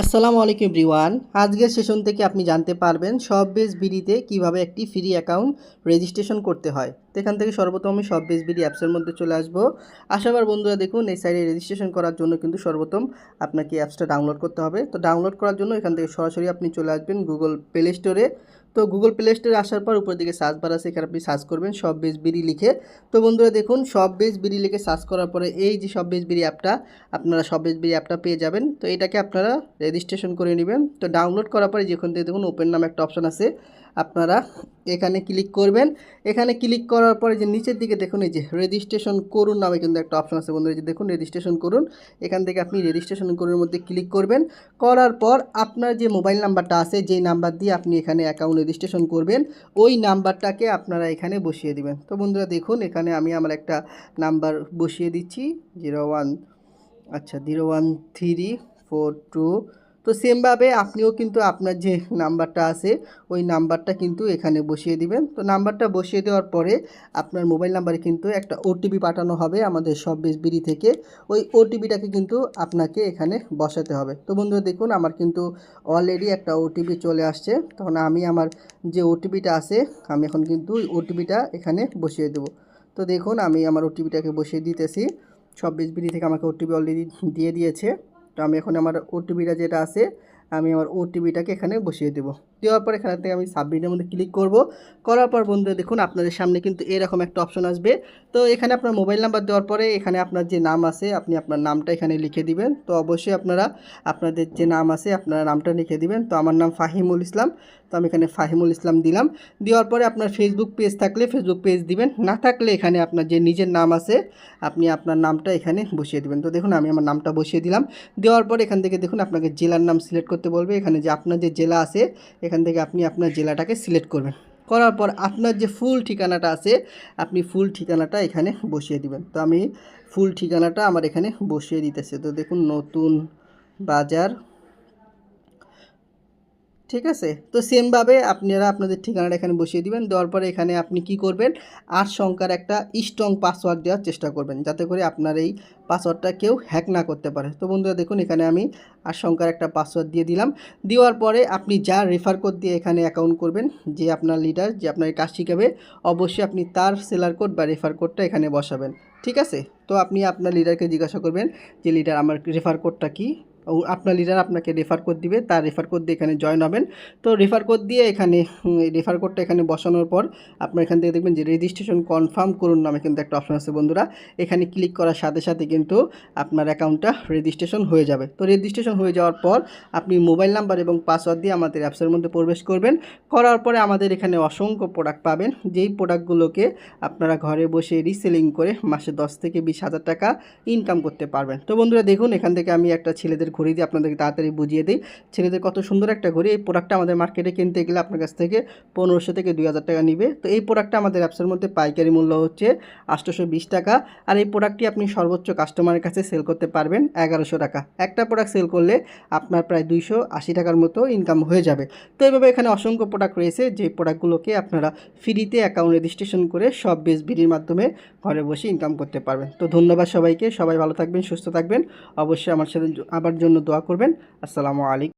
আসসালামু আলাইকুম এভরিওয়ান। আজকের সেশন থেকে আপনি জানতে পারবেন সব বেস বিডিতে কীভাবে একটি ফ্রি অ্যাকাউন্ট রেজিস্ট্রেশন করতে হয়। তো এখান থেকে সর্বপ্রথম আমি সব বেস বিডি অ্যাপসের মধ্যে চলে আসব। আসাবার বন্ধুরা দেখুন, এই সাইডে রেজিস্ট্রেশন করার জন্য কিন্তু সর্বপ্রথম আপনাকে অ্যাপসটা ডাউনলোড করতে হবে। তো ডাউনলোড করার জন্য এখান থেকে সরাসরি আপনি চলে আসবেন গুগল প্লে স্টোরে। তো গুগল প্লে স্টোরে আসার পর উপর দিকে সার্চ বার আছে, এখানে আপনি সার্চ করবেন সব বেজ বিডি লিখে। তো বন্ধুরা দেখুন, সব বেজ বিডি লিখে সার্চ করার পরে এই যে সব বেজ বিডি অ্যাপটা আপনারা সব বেজ বিডি অ্যাপটা পেয়ে যাবেন। তো এটাকে আপনারা রেজিস্ট্রেশন করে নেবেন। তো ডাউনলোড করার পরে যেখান থেকে দেখুন ওপেন নামে একটা অপশন আছে। আপনারা এখানে ক্লিক করবেন। এখানে ক্লিক করার পরে যে নিচের দিকে দেখুন, এই যে রেজিস্ট্রেশন করুন নামে কিন্তু একটা অপশন আছে বন্ধুরা যে দেখুন রেজিস্ট্রেশন করুন। এখান থেকে আপনি রেজিস্ট্রেশন করুন মধ্যে ক্লিক করবেন। করার পর আপনার যে মোবাইল নাম্বারটা আছে, যেই নাম্বার দিয়ে আপনি এখানে অ্যাকাউন্ট রেজিস্ট্রেশন করবেন, ওই নাম্বারটাকে আপনারা এখানে বসিয়ে দিবেন। তো বন্ধুরা দেখুন, এখানে আমি আমার একটা নাম্বার বসিয়ে দিচ্ছি জিরো ওয়ান আচ্ছা zero one three four two তো সেমভাবে আপনিও কিন্তু আপনার যে নাম্বারটা আছে, ওই নাম্বারটা কিন্তু এখানে বসিয়ে দিবেন। তো নাম্বারটা বসিয়ে দেওয়ার পরে আপনার মোবাইল নাম্বারে কিন্তু একটা ওটিপি পাঠানো হবে আমাদের সব বিড়ি থেকে। ওই ওটিপিটাকে কিন্তু আপনাকে এখানে বসাতে হবে। তো বন্ধুরা দেখুন, আমার কিন্তু অলরেডি একটা ওটিপি চলে আসছে। তখন আমি আমার যে ওটিপিটা আছে, আমি এখন কিন্তু ওটিপিটা এখানে বসিয়ে দেবো। তো দেখুন, আমি আমার ওটিপিটাকে বসিয়ে দিতেছি। চব্বিশ বিডি থেকে আমাকে ওটিপি অলরেডি দিয়ে দিয়েছে। তো আমি এখন আমার ওটিপিটা যেটা আছে আমি আমার ওটিপিটাকে এখানে বসিয়ে দেবো। দেওয়ার পর এখান থেকে আমি সাবমিটের মধ্যে ক্লিক করব। করার পর বন্ধুরা দেখুন, আপনাদের সামনে কিন্তু এরকম একটা অপশন আসবে। তো এখানে আপনার মোবাইল নাম্বার দেওয়ার পরে এখানে আপনার যে নাম আছে, আপনি আপনার নামটা এখানে লিখে দিবেন। তো অবশ্যই আপনারা আপনাদের যে নাম আছে, আপনার নামটা লিখে দিবেন। তো আমার নাম ফাহিমুল ইসলাম। তো আমি এখানে ফাহিমুল ইসলাম দিলাম। দেওয়ার পরে আপনার ফেসবুক পেজ থাকলে ফেসবুক পেজ দিবেন। না থাকলে এখানে আপনার যে নিজের নাম আছে, আপনি আপনার নামটা এখানে বসিয়ে দিবেন। তো দেখুন, আমি আমার নামটা বসিয়ে দিলাম। দেওয়ার পর এখান থেকে দেখুন, আপনাকে জেলার নাম সিলেক্ট করতে বলবে, এখানে যে আপনার যে জেলা আছে, এখান থেকে আপনি আপনার জেলাটাকে সিলেক্ট করবেন। করার পর আপনার যে ফুল ঠিকানাটা আছে, আপনি ফুল ঠিকানাটা এখানে বসিয়ে দিবেন। তো আমি ফুল ঠিকানাটা আমার এখানে বসিয়ে দিতেছে। তো দেখুন, নতুন বাজার ঠিক আছে? তো সেমভাবে আপনারা আপনাদের ঠিকানাটা এখানে বসিয়ে দিবেন। দেওয়ার পরে এখানে আপনি কি করবেন? আট সংখ্যার একটা স্ট্রং পাসওয়ার্ড দেওয়ার চেষ্টা করবেন। যাতে করে আপনার এই পাসওয়ার্ডটা কেউ হ্যাক না করতে পারে। তো বন্ধুরা দেখুন, এখানে আমি আট সংখ্যার একটা পাসওয়ার্ড দিয়ে দিলাম। দেওয়ার পরে আপনি যা রেফার কোড দিয়ে এখানে অ্যাকাউন্ট করবেন, যে আপনার লিডার যে আপনার কাজ শিখাবে, অবশ্যই আপনি তার সেলার কোড বা রেফার কোডটা এখানে বসাবেন। ঠিক আছে? তো আপনি আপনার লিডারকে জিজ্ঞাসা করবেন যে লিডার আমার রেফার কোডটা কী? আপনার লিডার আপনাকে রেফার কোড দিবে, তার রেফার কোড দিয়ে এখানে জয়েন হবেন। তো রেফার কোড দিয়ে এখানে রেফার কোডটা এখানে বসানোর পর আপনার এখান থেকে দেখবেন যে রেজিস্ট্রেশন কনফার্ম করুন নামে কিন্তু একটা অপশন আছে বন্ধুরা। এখানে ক্লিক করার সাথে সাথে কিন্তু আপনার অ্যাকাউন্টটা রেজিস্ট্রেশন হয়ে যাবে। তো রেজিস্ট্রেশন হয়ে যাওয়ার পর আপনি মোবাইল নাম্বার এবং পাসওয়ার্ড দিয়ে আমাদের অ্যাপসের মধ্যে প্রবেশ করবেন। করার পরে আমাদের এখানে অসংখ্য প্রোডাক্ট পাবেন। যেই প্রোডাক্টগুলোকে আপনারা ঘরে বসে রিসেলিং করে মাসে দশ থেকে বিশ হাজার টাকা ইনকাম করতে পারবেন। তো বন্ধুরা দেখুন, এখান থেকে আমি একটা ছেলেদের ঘড়ি দিয়ে আপনাদেরকে তাড়াতাড়ি বুঝিয়ে দিই। ছেলেদের কত সুন্দর একটা ঘড়ি। এই প্রোডাক্টটা আমাদের মার্কেটে কিনতে গেলে আপনার কাছ থেকে পনেরোশো থেকে দুই হাজার টাকা নিবে। তো এই প্রোডাক্টটা আমাদের অ্যাপসের মধ্যে পাইকারি মূল্য হচ্ছে আটশোশো বিশ টাকা। আর এই প্রোডাক্টটি আপনি সর্বোচ্চ কাস্টমারের কাছে সেল করতে পারবেন এগারোশো টাকা। একটা প্রোডাক্ট সেল করলে আপনার প্রায় দুইশো আশি টাকার মতো ইনকাম হয়ে যাবে। তো এইভাবে এখানে অসংখ্য প্রোডাক্ট রয়েছে। যে প্রোডাক্টগুলোকে আপনারা ফ্রিতে অ্যাকাউন্ট রেজিস্ট্রেশন করে সব বিডির মাধ্যমে ঘরে বসে ইনকাম করতে পারবেন। তো ধন্যবাদ সবাইকে। সবাই ভালো থাকবেন, সুস্থ থাকবেন। অবশ্যই আমার সাথে আবার জন্য দোয়া করবেন। আসসালামু আলাইকুম।